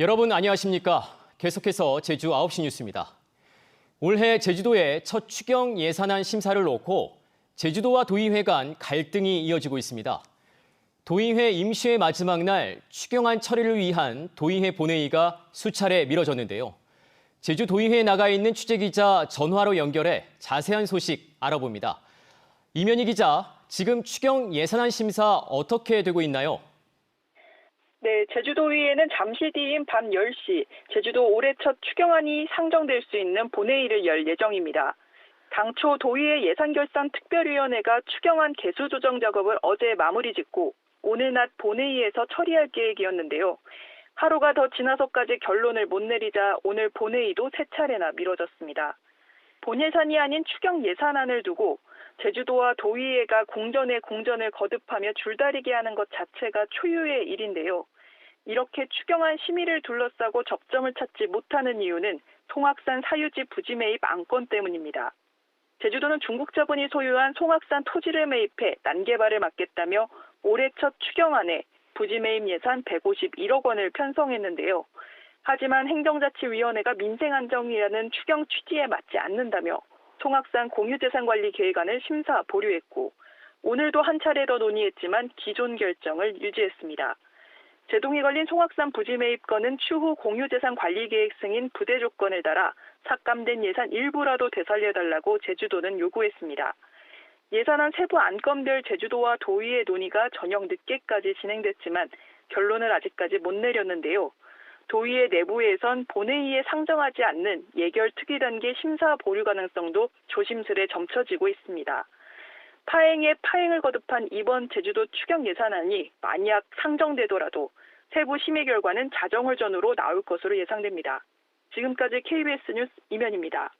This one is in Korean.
여러분 안녕하십니까? 계속해서 제주 9시 뉴스입니다. 올해 제주도의 첫 추경 예산안 심사를 놓고 제주도와 도의회 간 갈등이 이어지고 있습니다. 도의회 임시회 마지막 날 추경안 처리를 위한 도의회 본회의가 수차례 미뤄졌는데요. 제주 도의회에 나가 있는 취재기자 전화로 연결해 자세한 소식 알아봅니다. 이면희 기자, 지금 추경 예산안 심사 어떻게 되고 있나요? 네, 제주도의회는 잠시 뒤인 밤 10시 제주도 올해 첫 추경안이 상정될 수 있는 본회의를 열 예정입니다. 당초 도의회 예산결산 특별위원회가 추경안 개수 조정 작업을 어제 마무리 짓고 오늘 낮 본회의에서 처리할 계획이었는데요. 하루가 더 지나서까지 결론을 못 내리자 오늘 본회의도 세 차례나 미뤄졌습니다. 본 예산이 아닌 추경 예산안을 두고 제주도와 도의회가 공전에 공전을 거듭하며 줄다리기 하는 것 자체가 초유의 일인데요. 이렇게 추경안 심의를 둘러싸고 접점을 찾지 못하는 이유는 송악산 사유지 부지 매입 안건 때문입니다. 제주도는 중국 자본이 소유한 송악산 토지를 매입해 난개발을 막겠다며 올해 첫 추경안에 부지 매입 예산 151억 원을 편성했는데요. 하지만 행정자치위원회가 민생안정이라는 추경 취지에 맞지 않는다며 송악산 공유재산관리 계획안을 심사 보류했고 오늘도 한 차례 더 논의했지만 기존 결정을 유지했습니다. 제동이 걸린 송악산 부지 매입건은 추후 공유재산 관리 계획 승인 부대 조건을 달아 삭감된 예산 일부라도 되살려달라고 제주도는 요구했습니다. 예산안 세부 안건별 제주도와 도의회 논의가 저녁 늦게까지 진행됐지만 결론을 아직까지 못 내렸는데요. 도의회 내부에선 본회의에 상정하지 않는 예결 특위 단계 심사 보류 가능성도 조심스레 점쳐지고 있습니다. 파행에 파행을 거듭한 이번 제주도 추경 예산안이 만약 상정되더라도 세부 심의 결과는 자정을 전후로 나올 것으로 예상됩니다. 지금까지 KBS 뉴스 이면입니다.